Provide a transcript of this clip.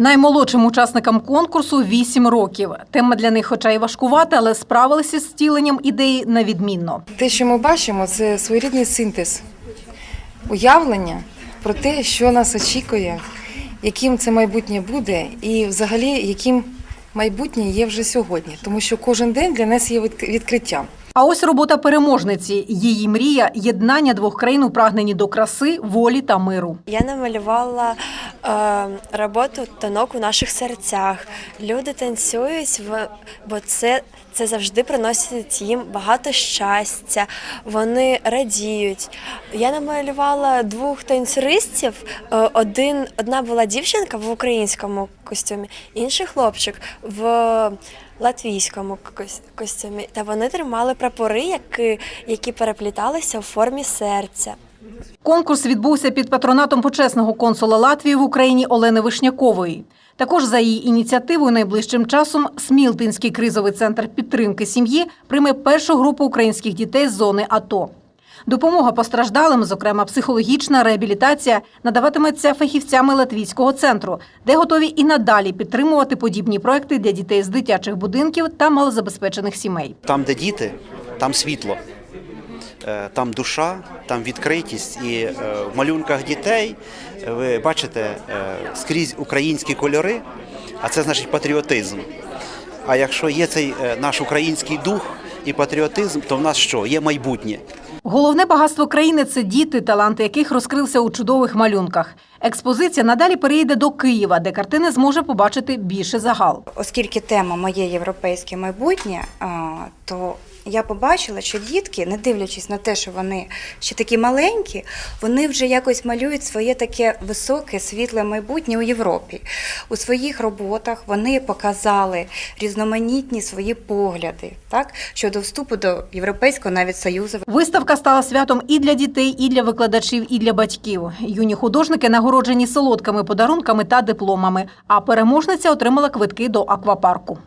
Наймолодшим учасникам конкурсу 8 років. Тема для них, хоча й важкувата, але справилися з втіленням ідеї на відмінно. Те, що ми бачимо, це своєрідний синтез уявлення про те, що нас очікує, яким це майбутнє буде, і взагалі яким майбутнє є вже сьогодні. Тому що кожен день для нас є відк- відкриттям. А ось робота переможниці. Її мрія єднання двох країн у прагненні до краси, волі та миру. Я намалювала роботу танок у наших серцях. Люди танцюють, бо це, це завжди приносить їм багато щастя. Вони радіють. Я намалювала двох танцюристів. Е, один, одна була дівчинка в українському костюмі, інший хлопчик в латвійському кос- костюмі. Та вони тримали прапори, які, які перепліталися у формі серця. Конкурс відбувся під патронатом почесного консула Латвії в Україні Олени Вишнякової. Також за її ініціативою найближчим часом Смілтинський кризовий центр підтримки сім'ї прийме першу групу українських дітей з зони АТО. Допомога постраждалим, зокрема психологічна реабілітація, надаватиметься фахівцями латвійського центру, де готові і надалі підтримувати подібні проекти для дітей з дитячих будинків та малозабезпечених сімей. Там, де діти, там світло, там душа, там відкритість. І е, в малюнках дітей е, ви бачите е, скрізь українські кольори, а це значить патріотизм. А якщо є цей е, наш український дух і патріотизм, то в нас що? Є майбутнє. Головне багатство країни це діти, таланти яких розкрився у чудових малюнках. Експозиція надалі переїде до Києва, де картини зможе побачити більше загал. Оскільки тема моє європейське майбутнє, то я побачила, що дітки, не дивлячись на те, що вони ще такі маленькі, вони вже якось малюють своє таке високе, світле майбутнє у Європі. У своїх роботах вони показали різноманітні свої погляди так, щодо вступу до Європейського навіть Союзу. Виставка стала святом і для дітей, і для викладачів, і для батьків. Юні художники нагороджені солодкими подарунками та дипломами. А переможниця отримала квитки до аквапарку.